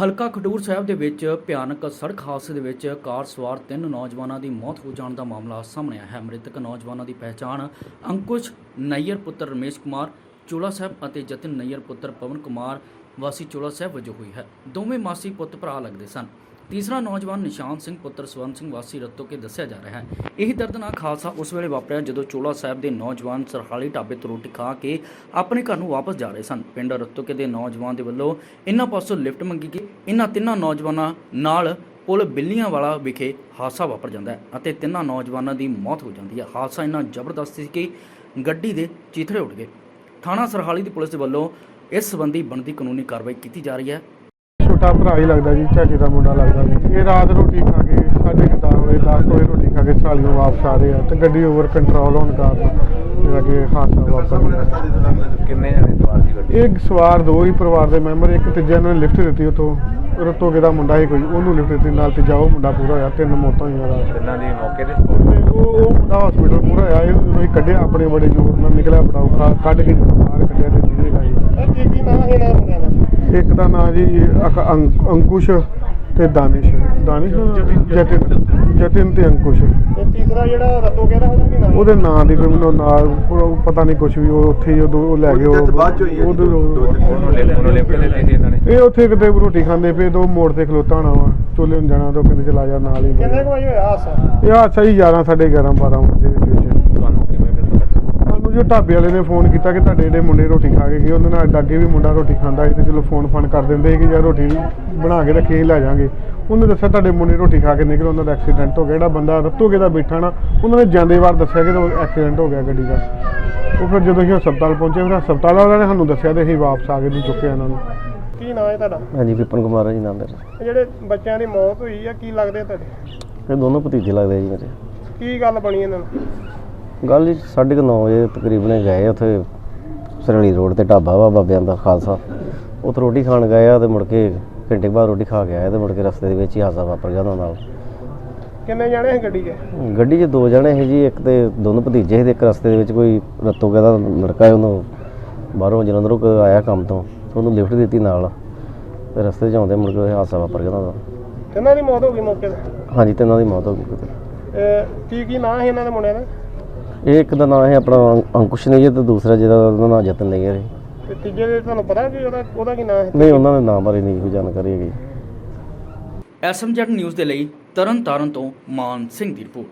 ਹਲਕਾ ਖਡੂਰ ਸਾਹਿਬ ਦੇ ਵਿੱਚ ਭਿਆਨਕ ਸੜਕ ਹਾਦਸੇ ਦੇ ਵਿੱਚ ਕਾਰ ਸਵਾਰ ਤਿੰਨ ਨੌਜਵਾਨਾਂ ਦੀ ਮੌਤ ਹੋ ਜਾਣ ਦਾ ਮਾਮਲਾ ਸਾਹਮਣੇ ਆਇਆ ਹੈ। ਮ੍ਰਿਤਕ ਨੌਜਵਾਨਾਂ ਦੀ ਪਹਿਚਾਣ ਅੰਕੁਸ਼ ਨਈਅਰ ਪੁੱਤਰ ਰਮੇਸ਼ ਕੁਮਾਰ, ਚੋਲਾ ਸਾਹਿਬ ਅਤੇ ਜਤਨ ਨਈਅਰ ਪੁੱਤਰ ਪਵਨ ਕੁਮਾਰ ਵਾਸੀ ਚੋਲਾ ਸਾਹਿਬ ਵਜੋਂ ਹੋਈ ਹੈ। ਦੋਵੇਂ ਮਾਸੀ ਪੁੱਤ ਭਰਾ ਲੱਗਦੇ ਸਨ। ਤੀਸਰਾ ਨੌਜਵਾਨ ਨਿਸ਼ਾਨ ਸਿੰਘ ਪੁੱਤਰ ਸਵੰਤ ਸਿੰਘ ਵਾਸੀ ਰੱਤੋ ਕੇ ਦੱਸਿਆ ਜਾ ਰਿਹਾ ਹੈ। ਇਹ ਦਰਦਨਾਕ ਹਾਦਸਾ ਉਸ ਵੇਲੇ ਵਾਪਰਿਆ ਜਦੋਂ ਚੋਲਾ ਸਾਹਿਬ ਦੇ ਨੌਜਵਾਨ ਸਰਹਾਲੀ ਢਾਬੇ ਤੋਂ ਰੋਟੀ ਖਾ ਕੇ ਆਪਣੇ ਘਰ ਨੂੰ ਵਾਪਸ ਜਾ ਰਹੇ ਸਨ। ਪਿੰਡ ਰਤੋਕੇ ਦੇ ਨੌਜਵਾਨ ਦੇ ਵੱਲੋਂ ਇਹਨਾਂ ਪਾਸੋਂ ਲਿਫਟ ਮੰਗੀ ਗਈ। ਇਹਨਾਂ ਤਿੰਨਾਂ ਨੌਜਵਾਨਾਂ ਨਾਲ ਪੁਲ ਬਿੱਲੀਆਂ ਵਾਲਾ ਵਿਖੇ ਹਾਦਸਾ ਵਾਪਰ ਜਾਂਦਾ ਹੈ ਅਤੇ ਤਿੰਨਾਂ ਨੌਜਵਾਨਾਂ ਦੀ ਮੌਤ ਹੋ ਜਾਂਦੀ ਹੈ। ਹਾਦਸਾ ਇੰਨਾ ਜ਼ਬਰਦਸਤ ਸੀ ਕਿ ਗੱਡੀ ਦੇ ਚੀਥੜੇ ਉੱਡ ਗਏ। ਥਾਣਾ ਸਰਹਾਲੀ ਦੀ ਪੁਲਿਸ ਦੇ ਵੱਲੋਂ ਇਸ ਸੰਬੰਧੀ ਬਣਦੀ ਕਾਨੂੰਨੀ ਕਾਰਵਾਈ ਕੀਤੀ ਜਾ ਰਹੀ ਹੈ। ਛੋਟਾ ਭਰਾ ਹੀ ਲੱਗਦਾ ਜੀ ਚਾਚੇ ਦਾ ਮੁੰਡਾ ਲੱਗਦਾ ਜੀ। ਇਹ ਰਾਤ ਰੋਟੀ ਖਾ ਕੇ ਸਾਢੇ ਕੁ ਦਸ ਵਜੇ 10 ਵਜੇ ਰੋਟੀ ਖਾ ਕੇ ਸਾਲੀਆਂ ਵਾਪਸ ਆ ਰਹੇ ਆ ਤੇ ਗੱਡੀ ਓਵਰ ਕੰਟਰੋਲ ਹੋਣ ਕਾਰਨ ਜਿਹੜਾ ਕਿ ਹਾਦਸਾ ਵਾਪਰ ਗਿਆ। ਕਿੰਨੇ ਜਣੇ ਸਵਾਰ ਸੀ ਗੱਡੀ ਇੱਕ ਸਵਾਰ ਦੋ ਹੀ ਪਰਿਵਾਰ ਦੇ ਮੈਂਬਰ ਇੱਕ ਤੀਜੇ ਨੂੰ ਲਿਫਟ ਦਿੱਤੀ ਉਤੋਂ ਰਤੋਗੇ ਦਾ ਮੁੰਡਾ ਸੀ ਕੋਈ ਉਹਨੂੰ ਲਿਫਟ ਦਿੱਤੀ ਨਾਲ ਤੀਜਾ ਉਹ ਮੁੰਡਾ ਪੂਰਾ ਹੋਇਆ ਤਿੰਨ ਮੌਤਾਂ ਹੋਈਆਂ ਰਾਤ। ਤਿੰਨਾਂ ਦੀ ਮੌਕੇ ਤੇ ਉਹ ਉਹ ਮੁੰਡਾ ਹਸਪੀਟਲ ਪੂਰਾ ਹੋਇਆ ਇਹ ਅਸੀਂ ਕੱਢਿਆ ਆਪਣੇ ਬੜੇ ਜ਼ੋਰ ਨਾਲ ਨਿਕਲਿਆ ਬੜਾ ਔਖਾ ਕੱਢ ਕੇ ਬਾਹਰ ਕੱਢਿਆ ਤੇ ਜਿਹਨੇ ਲਾਈ ਕੀ ਕੀ ਨਾਂ ਹੈ ਨਾ ਦਾ? ਇੱਕ ਦਾ ਨਾਂ ਜੀ ਅਕ- ਅੰਕ- ਅੰਕੁਸ਼ ਤੇ ਦਾਨਿਸ਼। ਦਾਨਿਸ਼ ਜਤਿਨ ਜਤਿਨ। ਤੇ ਅੰਕੁਸ਼। ਤੇ ਤੀਸਰਾ ਜਿਹੜਾ ਰਤੋ ਕਹਿੰਦਾ ਉਹਦਾ ਕੀ ਨਾਂ ਹੈ? ਉਹਦੇ ਨਾਂ ਦੀ ਕੋਈ ਮੈਨੂੰ ਨਾਂ ਪੂਰਾ ਪਤਾ ਨਹੀਂ ਕੁਝ ਵੀ ਉਹ ਉੱਥੇ ਉਦੋਂ ਉਹ ਲੈ ਗਏ ਉਹ ਉਹਦੇ- ਉਹਨੂੰ ਲੈ ਉਹਨੂੰ ਲਿਫਟ ਦੇ ਦਿੱਤੀ ਸੀ ਇਹਨਾਂ ਨੇ ਇਹ ਉੱਥੇ ਕਿਤੇ ਰੋਟੀ ਖਾਂਦੇ ਪਏ ਦੋ ਮੋੜ ਤੇ ਖਲੋਤਾ ਹੋਣਾ ਵਾ ਚੋਲੇ ਨੂੰ ਜਾਣਾ ਤਾਂ ਉਹ ਕਹਿੰਦੇ ਚਲਾ ਜਾ ਨਾਲ ਹੀ। ਕਿੰਨੇ ਕੁ ਵਜੇ ਹੋਇਆ ਹਾਦਸਾ? ਇਹ ਆ ਸਹੀ 11 11:30 12 ਵਜੇ ਦੇ ਵਿੱਚ ਵਿੱਚ ਤੁਹਾਨੂੰ ਕਿਵੇਂ ਫਿਰ ਪਤਾ ਚੱਲਿਆ? ਸਾਨੂੰ ਜੋ ਢਾਬੇ ਵਾਲੇ ਨੇ ਫੋਨ ਕੀਤਾ ਕਿ ਤੁਹਾਡੇ ਜਿਹੜੇ ਮੁੰਡੇ ਰੋਟੀ ਖਾ ਕੇ ਗਏ ਉਹਨਾਂ ਨਾਲ ਅੱਡ ਅੱਗੇ ਵੀ ਮੁੰਡਾ ਰੋਟੀ ਖਾਂਦਾ ਸੀ ਤੇ ਚਲੋ ਫੋਨ ਫਾਨ ਕਰ ਦਿੰਦੇ ਸੀ ਕਿ ਯਾਰ ਰੋਟੀ ਬਣਾ ਕੇ ਰੱਖੀ ਲੈ ਜਾਾਂਗੇ। ਉਹਨੇ ਦੱਸਿਆ ਤੁਹਾਡੇ ਮੁੰਡੇ ਰੋਟੀ ਖਾ ਕੇ ਨਿਕਲ ਉਹਨਾਂ ਦਾ ਐਕਸੀਡੈਂਟ ਹੋ ਗਿਆ। ਜਿਹੜਾ ਬੰਦਾ ਰਤੋਗੇ ਦਾ ਬੈਠਾ ਨਾ ਉਹਨਾਂ ਨੇ ਜਾਂਦੇ ਵਾਰ ਦੱਸਿਆ ਕਿ ਐਕਸੀਡੈਂਟ ਹੋ ਗਿਆ ਗੱਡੀ ਦਾ। ਉਹ ਫਿਰ ਜਦੋਂ ਅਸੀਂ ਹਸਪਤਾਲ ਪਹੁੰਚੇ ਫਿਰ ਹਸਪਤਾਲ ਵਾਲਿਆਂ ਨੇ ਸਾਨੂੰ ਦੱਸਿਆ ਤੇ ਅਸੀਂ ਵਾਪਸ ਆ ਕੇ ਨਹੀਂ ਚੁੱਕੇ ਉਹਨਾਂ ਨੂੰ। ਕੀ ਨਾਂ ਹੈ ਤੁਹਾਡਾ? ਹਾਂਜੀ ਵਿਪਨ ਕੁਮਾਰ ਹੈ ਜੀ ਨਾਮ ਮੇਰਾ। ਇਹ ਜਿਹੜੇ ਬੱਚਿਆਂ ਦੀ ਮੌਤ ਹੋਈ ਆ ਕੀ ਲੱਗਦੇ ਆ ਤੁਹਾਡੇ? ਇਹ ਦੋਨੋਂ ਭਤੀਜੇ ਲੱਗਦੇ ਆ ਜੀ ਮੇਰੇ। ਕੀ ਗੱਲ ਬਣੀ ਇਹਨਾਂ ਨੂੰ? ਗੱਲ ਜੀ 9:30 ਵਜੇ ਤਕਰੀਬਨ ਗਏ ਉੱਥੇ ਸਰਲੀ ਰੋਡ ਤੇ ਢਾਬਾ ਵਾ ਬਾਬਿਆਂ ਦਾ ਖਾਲਸਾ। ਉੱਥੇ ਰੋਟੀ ਖਾਣ ਗਏ ਆ ਤੇ ਮੁੜ ਕੇ ਘੰਟੇ ਬਾਅਦ ਰੋਟੀ ਖਾ ਕੇ ਆਏ ਤੇ ਮੁੜ ਕੇ ਰਸਤੇ ਦੇ ਵਿੱਚ ਹੀ ਹਾਦਸਾ ਵਾਪਰ ਗਿਆ ਉਹਨਾਂ ਨਾਲ। ਕਿੰਨੇ ਜਾਣੇ ਸੀ ਗੱਡੀ 'ਚ? ਗੱਡੀ 'ਚ ਦੋ ਜਣੇ ਸੀ ਜੀ ਇੱਕ ਤੇ ਦੋਨੋਂ ਭਤੀਜੇ ਸੀ ਤੇ ਇੱਕ ਰਸਤੇ ਦੇ ਵਿੱਚ ਕੋਈ ਰੱਤੋ ਦਾ ਲੜਕਾ ਹੈ ਉਹਨੂੰ ਬਾਹਰੋਂ ਜਲੰਧਰੋਂ ਕ- ਆਇਆ ਕੰਮ ਤੋਂ ਉਹਨੂੰ ਲਿਫਟ ਦਿੱਤੀ ਨਾਲ। ਤੇ ਰਸਤੇ 'ਚ ਆਉਂਦੇ ਮੁੜ ਕੇ ਹਾਦਸਾ ਵਾਪਰ ਗਿਆ ਉਹਨਾਂ ਦਾ। ਕਿੰਨਾਂ ਦੀ ਮੌਤ ਹੋ ਗਈ ਮੌਕੇ ਤੇ? ਹਾਂਜੀ ਤਿੰਨਾਂ ਦੀ ਮੌਤ ਹੋ ਗਈ ਕਿਤੇ ਕੀ ਕੀ ਨਾਂ ਹੈ ਇਹਨਾਂ ਦੇ ਮੁੰਡਿਆਂ ਦਾ? ਇਹ ਇੱਕ ਦਾ ਨਾਮ ਹੈ ਆਪਣਾ ਅੰਕ- ਅੰਕੁਸ਼ ਨਈਅਰ ਤੇ ਦੂਸਰਾ ਜਿਹਦਾ ਉਹਦਾ ਨਾਮ ਜਤਨ ਹੈ ਤੇ ਤੀਜੇ ਦੇ ਤੁਹਾਨੂੰ ਪਤਾ ਕਿ ਉਹਦਾ ਉਹਦਾ ਕੀ ਨਾਂ ਹੈ? ਨਹੀਂ ਉਹਨਾਂ ਦੇ ਨਾਮ ਬਾਰੇ ਨਹੀਂ ਕੋਈ ਜਾਣਕਾਰੀ ਹੈਗੀ। ਐਸਐਮਜੈਡ ਨਿਊਜ਼ ਦੇ ਲਈ ਤਰਨਤਾਰਨ ਤੋਂ ਮਾਨ ਸਿੰਘ ਦੀ ਰਿਪੋਰਟ।